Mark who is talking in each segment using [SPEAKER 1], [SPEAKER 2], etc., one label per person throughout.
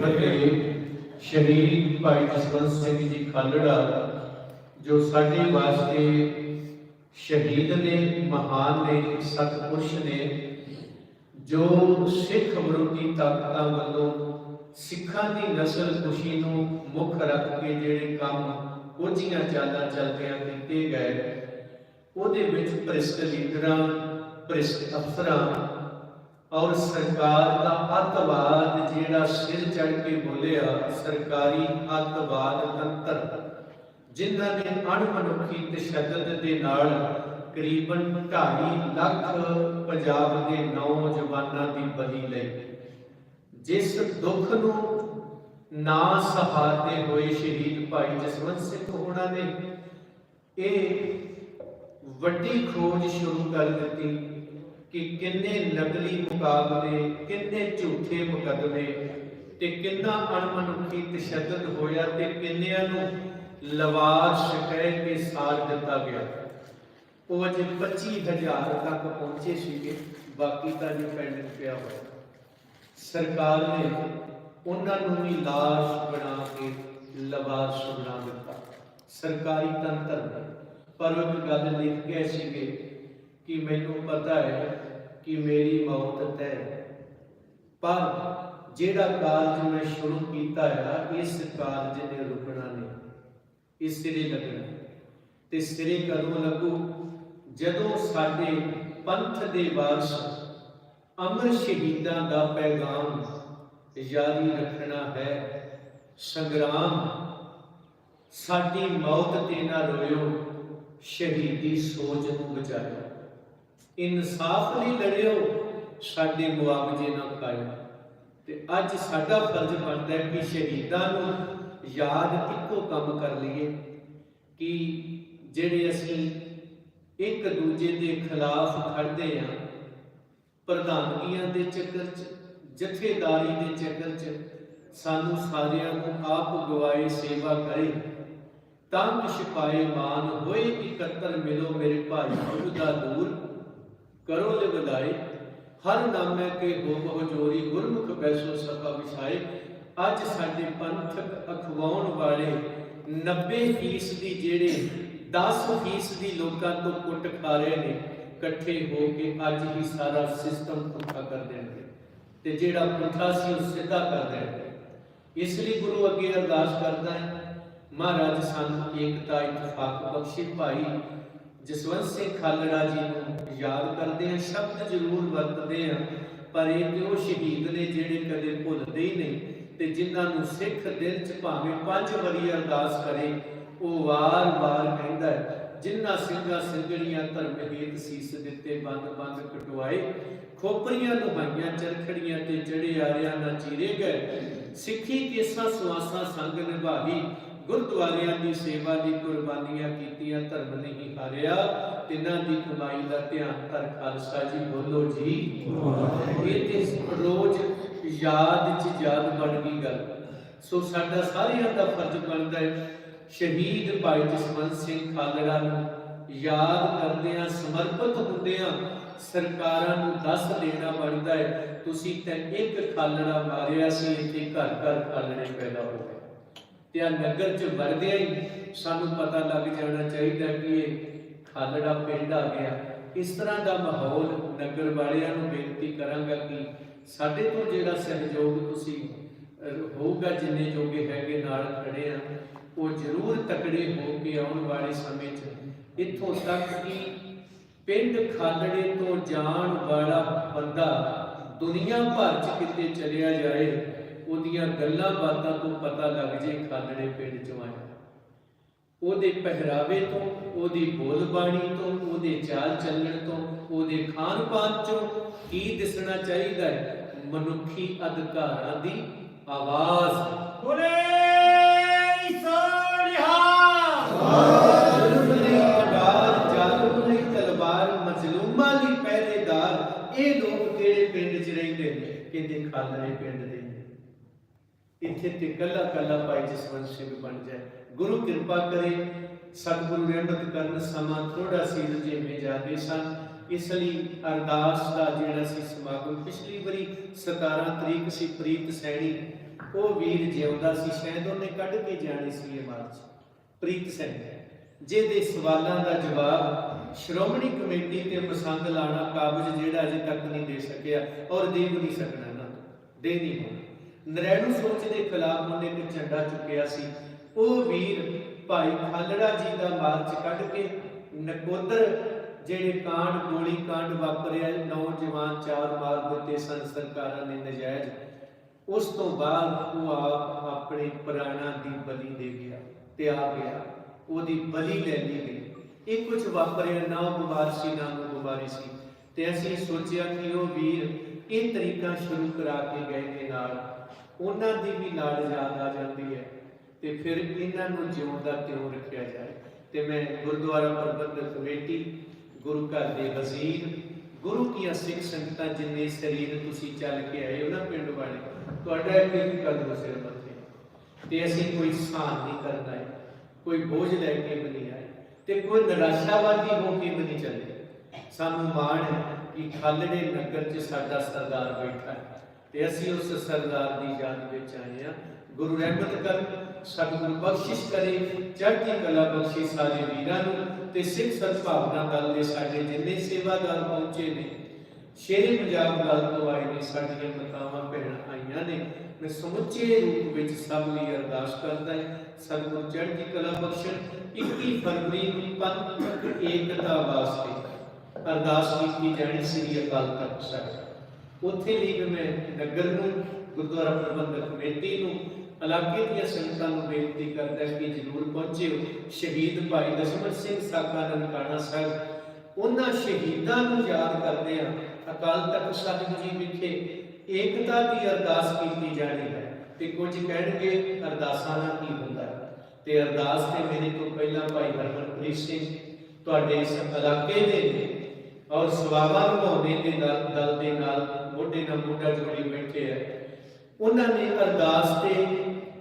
[SPEAKER 1] ਫਤਿਹ ਸ਼ਹੀਦ ਭਾਈ ਜਸਵੰਤ ਸਿੰਘ ਜੀ ਖਾਲੜਾ, ਜੋ ਸਾਡੇ ਵਾਸਤੇ ਸ਼ਹੀਦ ਨੇ, ਮਹਾਨ ਨੇ, ਸਤਪੁਰਸ਼ ਨੇ, ਜੋ ਸਿੱਖ ਵਿਰੋਧੀ ਤਾਕਤਾਂ ਵੱਲੋਂ ਸਿੱਖਾਂ ਦੀ ਨਸਲ ਖੁਸ਼ੀ ਨੂੰ ਮੁੱਖ ਰੱਖ ਕੇ ਜਿਹੜੇ ਕੰਮ ਕੋਝੀਆਂ ਚਾਲਾਂ ਚੱਲਦਿਆਂ ਕੀਤੇ ਗਏ, ਉਹਦੇ ਵਿੱਚ ਭ੍ਰਿਸ਼ਟ ਲੀਡਰਾਂ, ਭ੍ਰਿਸ਼ਟ ਅਫਸਰਾਂ ਔਰ ਸਰਕਾਰ ਦਾ ਅੱਤਵਾਦ ਜਿਹੜਾ ਸਿਰ ਚੜ ਕੇ ਬੋਲਿਆ, ਸਰਕਾਰੀ ਅੱਤਵਾਦ ਤੰਤਰ, ਜਿਨ੍ਹਾਂ ਨੇ ਅਣਮਨੁੱਖੀ ਤਸ਼ੱਦਦ ਦੇ ਨਾਲ ਕਰੀਬਨ 2.5 ਲੱਖ ਪੰਜਾਬ ਦੇ ਨੌਜਵਾਨਾਂ ਦੀ ਬਲੀ ਲਈ। ਜਿਸ ਦੁੱਖ ਨੂੰ ਨਾ ਸਹਾਰਦੇ ਹੋਏ ਸ਼ਹੀਦ ਭਾਈ ਜਸਵੰਤ ਸਿੰਘ ਹੋਣਾ ਨੇ ਇਹ ਵੱਡੀ ਖੋਜ ਸ਼ੁਰੂ ਕਰ ਦਿੱਤੀ। ਕਿ ਕਿੰਨੇ ਨਕਲੀ ਮੁਕਾਬਲੇ, ਕਿੰਨੇ ਝੂਠੇ ਮੁਕੱਦਮੇ ਤੇ ਕਿੰਨਾ ਅਣਮਨੁੱਖੀ ਤਸ਼ੱਦਦ ਹੋਇਆ ਤੇ ਕਿੰਨਿਆਂ ਨੂੰ ਲਵਾਰਸ਼ ਕਹਿ ਕੇ ਸਾੜ ਦਿੱਤਾ ਗਿਆ। ਉਹ ਅਜੇ 25000 ਤੱਕ ਪਹੁੰਚੇ ਸੀਗੇ, ਬਾਕੀ ਤਾਂ ਜੋ ਪੈਂਡਿੰਗ ਪਿਆ ਹੋਇਆ। ਸਰਕਾਰ ਨੇ ਉਹਨਾਂ ਨੂੰ ਵੀ ਲਾਸ਼ ਬਣਾ ਕੇ ਲਵਾਰਸ਼ ਬਣਾ ਦਿੱਤਾ। ਸਰਕਾਰੀ ਤੰਤਰ ਪਰ ਉਹ ਗੱਲ ਲਿਖ ਗਏ ਸੀਗੇ ਕਿ ਮੈਨੂੰ ਪਤਾ ਹੈ ਕਿ ਮੇਰੀ ਮੌਤ ਤੈ। ਪਰ ਜਿਹੜਾ ਕਾਰਜ ਮੈਂ ਸ਼ੁਰੂ ਕੀਤਾ ਹੈ ਇਸ ਕਾਰਜ ਨੇ ਰੁਕਣਾ ਨਹੀਂ। ਇਸ ਸਿਰੇ ਲੱਗਣਾ। ਤੇ ਸਿਰੇ ਕਦੋਂ ਲੱਗੂ? ਜਦੋਂ ਸਾਡੇ ਪੰਥ ਦੇ ਵਾਰਸ ਅਮਰ ਸ਼ਹੀਦਾਂ ਦਾ ਪੈਗਾਮ ਜਾਰੀ ਰੱਖਣਾ ਹੈ, ਸੰਗਰਾਮ, ਸਾਡੀ ਮੌਤ ਤੇ ਨਾ ਰੋਇਓ, ਸ਼ਹੀਦੀ ਸੋਚ ਨੂੰ ਬਚਾਇਓ। ਇਨਸਾਫ ਲਈ ਲੜਿਓ, ਸਾਡੇ ਮੁਆਵਜ਼ੇ ਨਾ ਖਾਇਓ ਤੇ ਅੱਜ ਸਾਡਾ ਫਰਜ਼ ਬਣਦਾ ਹੈ ਕਿ ਸ਼ਹੀਦਾਂ ਨੂੰ ਯਾਦ ਇੱਕੋ ਕੰਮ ਕਰ ਲਈਏ ਕਿ ਜਿਹੜੇ ਅਸੀਂ ਇੱਕ ਦੂਜੇ ਦੇ ਖਿਲਾਫ ਖੜਦੇ ਆ ਪ੍ਰਧਾਨਗੀਆਂ ਦੇ ਚੱਕਰ 'ਚ, ਜਥੇਦਾਰੀ ਦੇ ਚੱਕਰ 'ਚ, ਸਾਨੂੰ ਸਾਰਿਆਂ ਨੂੰ ਆਪ ਗਵਾਏ ਸੇਵਾ ਕਰੇ ਤੰਗ ਛਪਾਏ ਮਾਨ ਹੋਏ, ਇਕੱਤਰ ਮਿਲੋ, ਮੇਰੇ ਭਾਈ ਦਾ ਦੂਰ। ਕਰੋ ਲੈ ਵਧਾਈ ਹਰ ਨਾਮੇ ਕੇ ਹੋ ਬਹੁ ਗੁਰਮੁਖ ਬੈਸੋ ਸਭਾ ਵਿਛਾਏ ਅੱਜ ਸਾਡੇ ਪੰਥਕ ਅਖਵਾਉਣ ਵਾਲੇ 90% ਦੀ ਜਿਹੜੇ 10% ਦੀ ਲੋਕਾਂ ਤੋਂ ਕੁੱਟ ਖਾ ਰਹੇ ਨੇ, ਇਕੱਠੇ ਹੋ ਕੇ ਅੱਜ ਹੀ ਸਾਰਾ ਸਿਸਟਮ ਪੁੱਠਾ ਕਰ ਦੇਣਗੇ। ਤੇ ਜਿਹੜਾ ਪੁੱਠਾ ਸੀ ਉਹ ਸਿੱਧਾ ਕਰ ਦੇਣਗੇ। ਇਸ ਲਈ ਗੁਰੂ ਅੱਗੇ ਅਰਦਾਸ ਕਰਦਾ ਹੈ, ਮਹਾਰਾਜ ਸਾਨੂੰ ਏਕਤਾ ਇਤਫਾਕ ਬਖਸ਼ੇ ਭਾਈ ਜਸਵੰਤ ਸਿੰਘ ਖਾਲੜਾ ਜੀ ਨੂੰ ਯਾਦ ਕਰਦੇ ਆ ਸ਼ਬਦ ਜ਼ਰੂਰ ਵਰਤਦੇ ਆ ਪਰ ਇਹ ਤੇ ਉਹ ਸ਼ਹੀਦ ਨੇ ਜਿਹੜੇ ਕਦੇ ਭੁੱਲਦੇ ਹੀ ਨਹੀਂ ਤੇ ਜਿਨ੍ਹਾਂ ਨੂੰ ਸਿੱਖ ਦਿਲ ਚ ਭਾਵੇਂ ਪੰਜ ਵਾਰੀ ਅਰਦਾਸ ਕਰੇ, ਉਹ ਵਾਰ-ਵਾਰ ਕਹਿੰਦਾ ਜਿਨ੍ਹਾਂ ਸਿੰਘਾਂ ਸਿੰਘਣੀਆਂ ਧਰਮ ਸੀਸ ਦਿੱਤੇ ਬੰਦ ਬੰਦ ਕਟਵਾਏ, ਖੋਪਰੀਆਂ ਲੁਹਾਈਆਂ ਚਰਖੜੀਆਂ ਤੇ ਚੜੇ ਆਰਿਆਂ ਨਾ ਚੀਰੇ ਗਏ, ਸਿੱਖੀ ਕੇਸਾਂ ਸਵਾਸਾਂ ਸੰਗ ਨਿਭਾਈ ਗੁਰਦੁਆਰਿਆਂ ਦੀ ਸੇਵਾ ਦੀ ਕੁਰਬਾਨੀਆਂ ਕੀਤੀਆਂ, ਧਰਮ ਨਹੀਂ ਹਾਰਿਆ। ਤਿੰਨਾਂ ਦੀ ਕਮਾਈ ਦਾ ਧਿਆਨ ਧਰ ਖਾਲਸਾ ਜੀ, ਬੋਲੋ ਜੀ। ਇਹ ਤੇ ਰੋਜ਼ ਯਾਦ ਚ ਯਾਦ ਬਣ ਗਈ ਗੱਲ। ਸੋ ਸਾਡਾ ਸਾਰਿਆਂ ਦਾ ਫਰਜ਼ ਬਣਦਾ ਹੈ, ਸ਼ਹੀਦ ਭਾਈ ਜਸਵੰਤ ਸਿੰਘ ਖਾਲੜਾ ਨੂੰ ਯਾਦ ਕਰਦਿਆਂ, ਸਮਰਪਿਤ ਹੁੰਦਿਆਂ ਸਰਕਾਰਾਂ ਨੂੰ ਦੱਸ ਦੇਣਾ ਬਣਦਾ ਹੈ, ਤੁਸੀਂ ਤਾਂ ਇੱਕ ਖਾਲੜਾ ਮਾਰਿਆ ਸੀ, ਇੱਥੇ ਘਰ ਘਰ ਖਾਲੜੇ ਪੈਦਾ ਹੋ ਗਏ। ਤੇ ਆ ਨਗਰ ਚ ਵਰਦਿਆਂ ਹੀ ਸਾਨੂੰ ਪਤਾ ਲੱਗ ਜਾਣਾ ਚਾਹੀਦਾ ਕਿ ਇਹ ਖਾਲੜਾ ਪਿੰਡ ਆ ਗਿਆ। ਇਸ ਤਰ੍ਹਾਂ ਦਾ ਮਾਹੌਲ ਨਗਰ ਵਾਲਿਆਂ ਨੂੰ ਬੇਨਤੀ ਕਰਾਂਗਾ ਕਿ ਸਾਡੇ ਤੋਂ ਜਿਹੜਾ ਸਹਿਯੋਗ ਤੁਸੀਂ ਹੋਊਗਾ, ਜਿੰਨੇ ਜੋਗੇ ਹੈਗੇ ਨਾਲ ਖੜੇ ਆ, ਉਹ ਜ਼ਰੂਰ ਤਕੜੇ ਹੋ ਕੇ ਆਉਣ ਵਾਲੇ ਸਮੇਂ 'ਚ। ਇੱਥੋਂ ਤੱਕ ਕਿ ਪਿੰਡ ਖਾਲੜੇ ਤੋਂ ਜਾਣ ਵਾਲਾ ਬੰਦਾ ਦੁਨੀਆ ਭਰ 'ਚ ਕਿਤੇ ਚਲਿਆ ਜਾਏ ਉਹਦੀਆਂ ਗੱਲਾਂ ਬਾਤਾਂ ਤੋਂ ਪਤਾ ਲੱਗ ਜੇ ਖਾਲੜੇ ਪਿੰਡ 'ਚੋਂ ਆਇਆ ਉਹਦੇ ਪਹਿਰਾਵੇ ਤੋਂ ਉਹਦੀ ਬੋਲ ਬਾਣੀ ਤੋਂ ਉਹਦੇ ਚਾਲ ਚੱਲਣ ਤੋਂ ਉਹਦੇ ਖਾਣ ਪਾਨ ਚੋਂ ਕੀ ਦਿਸਣਾ ਚਾਹੀਦਾ ਹੈ? ਮਨੁੱਖੀ ਅਧਿਕਾਰਾਂ ਦੀ ਆਵਾਜ਼।
[SPEAKER 2] ਬੋਲੇ ਸੋਨਿਹਾ
[SPEAKER 1] ਇਹ ਲੋਕ ਕਿਹੜੇ ਪਿੰਡ 'ਚ ਰਹਿੰਦੇ ਨੇ? ਖਾਲੜੇ ਪਿੰਡ ਦੇ ਇੱਥੇ ਤੇ ਕੱਲਾ ਕੱਲਾ ਭਾਈ ਜਸਵੰਤ ਸਿੰਘ ਬਣ ਜਾਏ। ਗੁਰੂ ਕਿਰਪਾ ਕਰੇ, ਸਤਿਗੁਰੂ ਰਹਿਮਤ ਕਰਨ ਸਮਾਂ ਥੋੜਾ ਸੀ ਜਿਵੇਂ ਜਾਂਦੇ ਸਨ। ਇਸ ਲਈ ਅਰਦਾਸ ਦਾ ਜਿਹੜਾ ਸੀ ਸਮਾਗਮ ਪਿਛਲੀ ਵਾਰੀ 17 ਤਰੀਕ ਸੀ, ਪ੍ਰੀਤ ਸੈਣੀ। ਉਹ ਵੀਰ ਜਿਉਂਦਾ ਸੀ, ਸ਼ਾਇਦ ਉਹਨੇ ਕੱਢ ਕੇ ਜਾਣੀ ਸੀ ਇਹ ਮਾਰਚ। ਪ੍ਰੀਤ ਸਿੰਘ ਜਿਹਦੇ ਸਵਾਲਾਂ ਦਾ ਜਵਾਬ ਸ਼੍ਰੋਮਣੀ ਕਮੇਟੀ ਤੇ ਪਸੰਦ ਲਾਣਾ ਕਾਬਜ ਜਿਹੜਾ ਅਜੇ ਤੱਕ ਨਹੀਂ ਦੇ ਸਕਿਆ ਔਰ ਦੇ ਵੀ ਨਹੀਂ ਸਕਣਾ ਨਾ ਦੇ ਨਹੀਂ ਹੋਣਾ। ਨਰੈਣੂ ਸੋਚ ਦੇ ਖਿਲਾਫ ਉਹਨੇ ਇੱਕ ਝੰਡਾ ਚੁੱਕਿਆ ਸੀ। ਉਹ ਵੀਰ ਭਾਈ ਖਾਲੜਾ ਜੀ ਦਾ ਮਾਰਚ ਕੱਢ ਕੇ ਨਕੋਦਰ, ਜਿਹੜੇ ਕਾਂਡ, ਗੋਲੀ ਕਾਂਡ ਵਾਪਰਿਆ, ਨੌਜਵਾਨ ਚਾਰ ਮਾਰ ਦਿੱਤੇ ਸਨ, ਸਰਕਾਰਾਂ ਨੇ ਨਜਾਇਜ਼। ਉਸ ਤੋਂ ਬਾਅਦ ਉਹ ਆਪ ਆਪਣੇ ਪ੍ਰਾਣਾਂ ਦੀ ਬਲੀ ਦੇ ਗਿਆ, ਤੇ ਆ ਗਿਆ। ਉਹਦੀ ਬਲੀ ਲੈ ਲਈ ਗਈ। ਇਹ ਕੁਝ ਵਾਪਰਿਆ, ਨਾ ਬਿਮਾਰ ਸੀ, ਨਾ ਉਹ ਸੀ। ਤੇ ਅਸੀਂ ਸੋਚਿਆ ਕਿ ਉਹ ਵੀਰ ਇਹ ਤਰੀਕਾ ਸ਼ੁਰੂ ਕਰਾ ਕੇ ਗਏ ਨੇ ਨਾਲ। ਉਹਨਾਂ ਦੀ ਵੀ ਲਾੜ ਯਾਦ ਆ ਜਾਂਦੀ ਹੈ ਤੇ ਫਿਰ ਇਹਨਾਂ ਨੂੰ ਜਿਉਂ ਦਾ ਰੱਖਿਆ ਜਾਏ? ਤੇ ਮੈਂ ਗੁਰਦੁਆਰਾ ਪ੍ਰਬੰਧਕ ਕਮੇਟੀ, ਗੁਰੂ ਘਰ ਦੇ ਵਜ਼ੀਰ, ਗੁਰੂ ਕੀਆਂ ਸਿੱਖ ਸੰਗਤਾਂ ਜਿੰਨੇ ਸਰੀਰ ਤੁਸੀਂ ਚੱਲ ਕੇ ਆਏ ਹੋ ਪਿੰਡ ਵਾਲੇ, ਤੁਹਾਡਾ ਇੱਕ ਇੱਕ ਕਦਮ ਸਿਰ ਮੱਥੇ। ਤੇ ਅਸੀਂ ਕੋਈ ਸਾਨ ਨਹੀਂ ਕਰਨਾ ਹੈ ਕੋਈ ਬੋਝ ਲੈ ਕੇ ਵੀ ਨਹੀਂ ਆਏ ਤੇ ਕੋਈ ਨਿਰਾਸ਼ਾਵਾਦੀ ਹੋ ਕੇ ਵੀ ਨਹੀਂ ਚੱਲੇ। ਸਾਨੂੰ ਮਾਣ ਹੈ ਕਿ ਖਾਲੜੇ ਨਗਰ 'ਚ ਸਾਡਾ ਸਰਦਾਰ ਬੈਠਾ ਹੈ। ਤੇ ਅਸੀਂ ਉਸ ਸਰਦਾਰ ਦੀ ਯਾਦ ਵਿੱਚ ਆਏ ਹਾਂ। ਗੁਰੂ ਰਹਿਮਤ ਕਰ ਸਤਿਗੁਰੂ ਬਖਸ਼ਿਸ਼ ਕਰੇ, ਚੜ੍ਹਦੀ ਕਲਾ ਬਖਸ਼ੀ ਸਾਰੇ ਵੀਰਾਂ ਨੂੰ ਤੇ ਸਿੱਖ ਸਦਭਾਵਨਾ ਦਲ ਦੇ ਸਾਡੇ ਜਿੰਨੇ ਸੇਵਾਦਾਰ ਪਹੁੰਚੇ ਨੇ, ਸ਼ੇਰੇ ਪੰਜਾਬ ਦਲ ਤੋਂ ਆਏ ਨੇ, ਸਾਡੀਆਂ ਮਾਤਾਵਾਂ, ਭੈਣਾਂ ਆਈਆਂ ਨੇ, ਮੈਂ ਸਮੁੱਚੇ ਰੂਪ ਵਿੱਚ ਸਭ ਲਈ ਅਰਦਾਸ ਕਰਦਾ ਹਾਂ। ਸਤਿਗੁਰੂ ਚੜ੍ਹਦੀ ਕਲਾ ਬਖਸ਼ਣ 21 ਫਰਵਰੀ ਨੂੰ ਪੰਥਕ ਏਕਤਾ ਵਾਸਤੇ ਅਰਦਾਸ ਕੀਤੀ ਜਾਣੀ ਸ੍ਰੀ ਅਕਾਲ ਤਖਤ ਸਾਹਿਬ। ਉੱਥੇ ਲਈ ਵੀ ਮੈਂ ਨਗਰ ਨੂੰ, ਗੁਰਦੁਆਰਾ ਪ੍ਰਬੰਧਕ ਕਮੇਟੀ ਨੂੰ ਇਲਾਕੇ ਦੀਆਂ ਸੰਗਤਾਂ ਨੂੰ ਬੇਨਤੀ ਕਰਦਾ ਕਿ ਜਰੂਰ ਪਹੁੰਚਿਓ। ਸ਼ਹੀਦ ਭਾਈ ਦਸ਼ਮਨ ਸਿੰਘ ਸਾਕਾ ਨਨਕਾਣਾ ਸਾਹਿਬ, ਉਹਨਾਂ ਸ਼ਹੀਦਾਂ ਨੂੰ ਯਾਦ ਕਰਦੇ ਆ ਅਕਾਲ ਤਖਤ ਸਾਹਿਬ ਜੀ ਵਿਖੇ ਏਕਤਾ ਦੀ ਅਰਦਾਸ ਕੀਤੀ ਜਾਣੀ ਹੈ ਤੇ ਕੁਝ ਕਹਿਣਗੇ ਅਰਦਾਸਾਂ ਨਾਲ ਕੀ ਹੁੰਦਾ ਹੈ? ਤੇ ਅਰਦਾਸ ਤੇ ਮੇਰੇ ਤੋਂ ਪਹਿਲਾਂ ਭਾਈ ਹਰਮਨਪ੍ਰੀਤ ਸਿੰਘ, ਤੁਹਾਡੇ ਇਸ ਇਲਾਕੇ ਦੇ ਔਰ ਸਵਾਵਾ ਨਿਭਾਉਣੇ ਦੇ ਦਲ ਮੋਢੇ ਮੋਢਾ ਜੋੜੀ ਬੈਠੇ ਆ। ਉਹਨਾਂ ਨੇ ਅਰਦਾਸ ਤੇ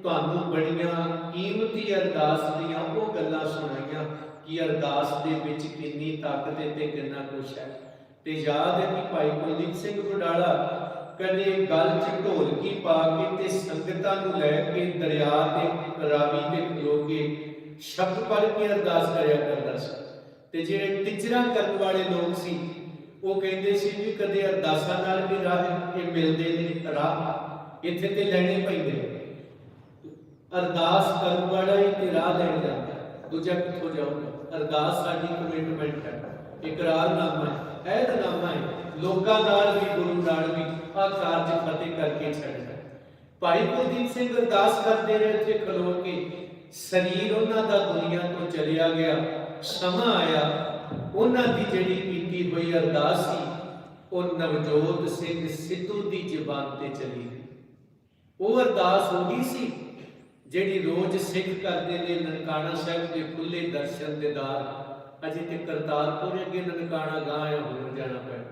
[SPEAKER 1] ਤੁਹਾਨੂੰ ਬੜੀਆਂ ਕੀਮਤੀ ਅਰਦਾਸ ਦੀਆਂ ਉਹ ਗੱਲਾਂ ਸੁਣਾਈਆਂ ਕਿ ਅਰਦਾਸ ਦੇ ਵਿੱਚ ਕਿੰਨੀ ਤਾਕਤ ਤੇ ਕਿੰਨਾ ਕੁਛ ਹੈ। ਤੇ ਯਾਦ ਹੈ ਕਿ ਭਾਈ ਕੁਲਦੀਪ ਸਿੰਘ ਬਡਾਲਾ ਕਦੇ ਗਲ 'ਚ ਢੋਲਕੀ ਪਾ ਕੇ ਤੇ ਸੰਗਤਾਂ ਨੂੰ ਲੈ ਕੇ ਦਰਿਆ ਤੇ ਰਾਵੀ ਤੇ ਖਲੋ ਕੇ ਸ਼ਬਦ ਪੜ੍ਹ ਕੇ ਅਰਦਾਸ ਕਰਿਆ ਕਰਦਾ ਸੀ। ਤੇ ਜਿਹੜੇ ਟਿਚਰਾਂ ਕਰਨ ਵਾਲੇ ਲੋਕ ਸੀ ਉਹ ਕਹਿੰਦੇ ਸੀ ਵੀ ਕਦੇ ਅਰਦਾਸਾਂ ਨਾਲ ਵੀ ਰਾਹ ਇਹ ਮਿਲਦੇ ਨੇ, ਰਾਹ ਇੱਥੇ ਤੇ ਲੈਣੇ ਪੈਂਦੇ ਅਰਦਾਸ ਕਰਨ ਵਾਲਾ ਹੀ ਤੇ ਰਾਹ ਲੈਣ ਜਾਂਦਾ ਦੂਜਾ ਕਿੱਥੋਂ ਜਾਊਗਾ? ਅਰਦਾਸ ਸਾਡੀ ਕਮਿਟਮੈਂਟ ਹੈ। ਇਕਰਾਰਨਾਮਾ ਹੈ ਐਤਨਾਮਾ ਹੈ। ਲੋਕਾਂ ਨਾਲ ਵੀ, ਗੁਰੂ ਨਾਲ ਵੀ ਆ ਕਾਰਜ ਫਤਿਹ ਕਰਕੇ ਛੱਡਣਾ ਭਾਈ ਕੁਲਦੀਪ ਸਿੰਘ ਅਰਦਾਸ ਕਰਦੇ ਰਹੇ ਇੱਥੇ ਖਲੋ ਕੇ। ਸਰੀਰ ਉਹਨਾਂ ਦਾ ਦੁਨੀਆ ਤੋਂ ਚਲਿਆ ਗਿਆ, ਸਮਾਂ ਆਇਆ। ਉਹਨਾਂ ਦੀ ਜਿਹੜੀ ਕੀਤੀ ਹੋਈ ਅਰਦਾਸ ਸੀ? ਉਹ ਨਵਜੋਤ ਸਿੰਘ ਸਿੱਧੂ ਦੀ ਜ਼ੁਬਾਨ ਤੇ ਚਲੀ ਉਹ ਅਰਦਾਸ ਹੋ ਗਈ ਸੀ, ਜਿਹੜੀ ਰੋਜ਼ ਸਿੱਖ ਕਰਦੇ ਨੇ ਨਨਕਾਣਾ ਸਾਹਿਬ ਦੇ ਖੁੱਲੇ ਦਰਸ਼ਨ ਦੇਦਾਰ ਅਜੇ ਤੇ ਕਰਤਾਰਪੁਰ ਅੱਗੇ ਨਨਕਾਣਾ ਗਾਂ ਹੋਰ ਜਾਣਾ ਪਿਆ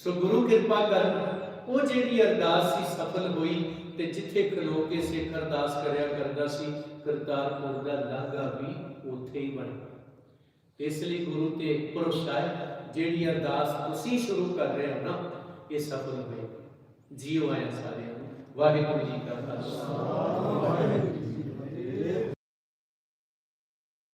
[SPEAKER 1] ਸੋ ਗੁਰੂ ਕਿਰਪਾ ਕਰਨ ਉਹ ਜਿਹੜੀ ਅਰਦਾਸ ਸੀ ਸਫਲ ਹੋਈ ਤੇ ਜਿੱਥੇ ਖਲੋ ਕੇ ਸਿੱਖ ਅਰਦਾਸ ਕਰਿਆ ਕਰਦਾ ਸੀ, ਕਰਤਾਰਪੁਰ ਦਾ ਲਾਂਘਾ ਵੀ ਉੱਥੇ ਹੀ ਬਣ ਗਿਆ ਇਸ ਲਈ ਗੁਰੂ ਤੇ ਭਰੋਸਾ ਹੈ ਜਿਹੜੀ ਅਰਦਾਸ ਤੁਸੀਂ ਸ਼ੁਰੂ ਕਰ ਰਹੇ ਹੋ ਨਾ, ਇਹ ਸਫਲ ਹੋਏਗੀ ਜੀਓ ਆਇਆ ਸਾਰਿਆਂ ਨੂੰ। ਵਾਹਿਗੁਰੂ ਜੀ ਕਾ ਖਾਲਸਾ।